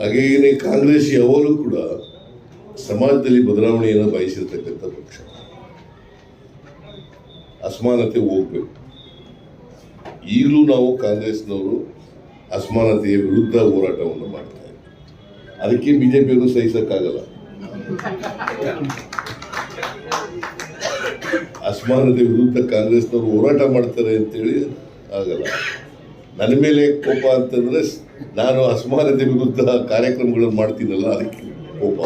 ಹಾಗೆಯೇ ಕಾಂಗ್ರೆಸ್ ಯಾವಾಗಲೂ ಕೂಡ ಸಮಾಜದಲ್ಲಿ ಬದಲಾವಣೆಯನ್ನು ಬಯಸಿರ್ತಕ್ಕಂಥ ಪಕ್ಷ. ಅಸಮಾನತೆ ಹೋಗ್ಬೇಕು. ಈಗಲೂ ನಾವು ಕಾಂಗ್ರೆಸ್ನವರು ಅಸಮಾನತೆಯ ವಿರುದ್ಧ ಹೋರಾಟವನ್ನು ಮಾಡ್ತಾ ಇದ್ದೀವಿ. ಅದಕ್ಕೆ ಬಿಜೆಪಿಯವರು ಸಹಿಸೋಕ್ಕಾಗಲ್ಲ. ಅಸಮಾನತೆ ವಿರುದ್ಧ ಕಾಂಗ್ರೆಸ್ನವರು ಹೋರಾಟ ಮಾಡ್ತಾರೆ ಅಂತೇಳಿ ಆಗಲ್ಲ. ನನ್ನ ಮೇಲೆ ಕೋಪ ಅಂತಂದ್ರೆ ನಾನು ಅಸಮಾನತೆ ವಿರುದ್ಧ ಕಾರ್ಯಕ್ರಮಗಳನ್ನು ಮಾಡ್ತೀನಲ್ಲ ಅದಕ್ಕೆ ಕೋಪ.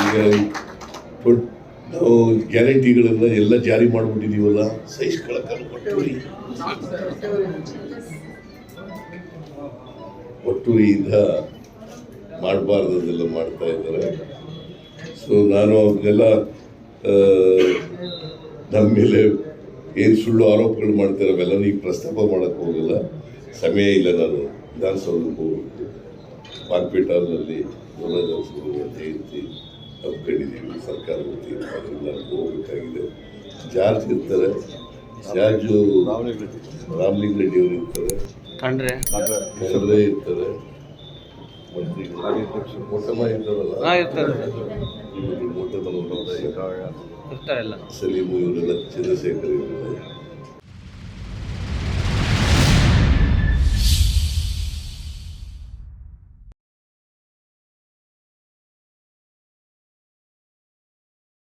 ಈಗ ನಾವು ಗ್ಯಾರಂಟಿಗಳನ್ನ ಎಲ್ಲ ಜಾರಿ ಮಾಡಿಬಿಟ್ಟಿದೀವಲ್ಲ ಸಹಿಸ್ಕೊಳಕ್ಕಲ್ಲ ಒಟ್ಟುರಿ ಒಟ್ಟುರಿಯಿಂದ ಮಾಡಬಾರ್ದದೆಲ್ಲ ಮಾಡ್ತಾ ಇದ್ದಾರೆ ಸೊ ನಾನು ಅವ್ರನ್ನೆಲ್ಲ ಆ, ನಮ್ಮ ಮೇಲೆ ಏನು ಸುಳ್ಳು ಆರೋಪಗಳು ಮಾಡ್ತಾರೆ ಅವೆಲ್ಲ ಈಗ ಪ್ರಸ್ತಾಪ ಮಾಡೋಕ್ಕೆ ಹೋಗಲ್ಲ. ಸಮಯ ಇಲ್ಲ ನಾನು ವಿಧಾನಸೌಧಕ್ಕೆ ಹೋಗ್ಬಿಟ್ಟು ಮಾರ್ಕೆಟ್ ಹಾಲ್ನಲ್ಲಿ ಜಯಂತಿ ಹಮ್ಮಿಕೊಂಡಿದ್ದೀವಿ ಸರ್ಕಾರ ವತಿಯಿಂದ. ಅದರಿಂದ ಹೋಗ್ಬೇಕಾಗಿದೆ. ಜಾರ್ಜ್ ಇರ್ತಾರೆ. ಜಾರ್ಜು ರಾಮಲಿಂಗ ರೆಡ್ಡಿ ಅವರು ಇರ್ತಾರೆ. ಇರ್ತಾರೆ. ಇರ್ತಾರೆ ಮಂತ್ರಿಗಳು ಮೊಟ್ಟಮ ಇದ್ದಾರಲ್ಲ ಹಾ ಇರ್ತಾರೆ ಮೊಟ್ಟಮ ಇರ್ತಾರೆಲ್ಲ ಸಲೀಮು ಇವರೆಲ್ಲ ಚಂದ್ರಶೇಖರ್ ಇವರೆಲ್ಲ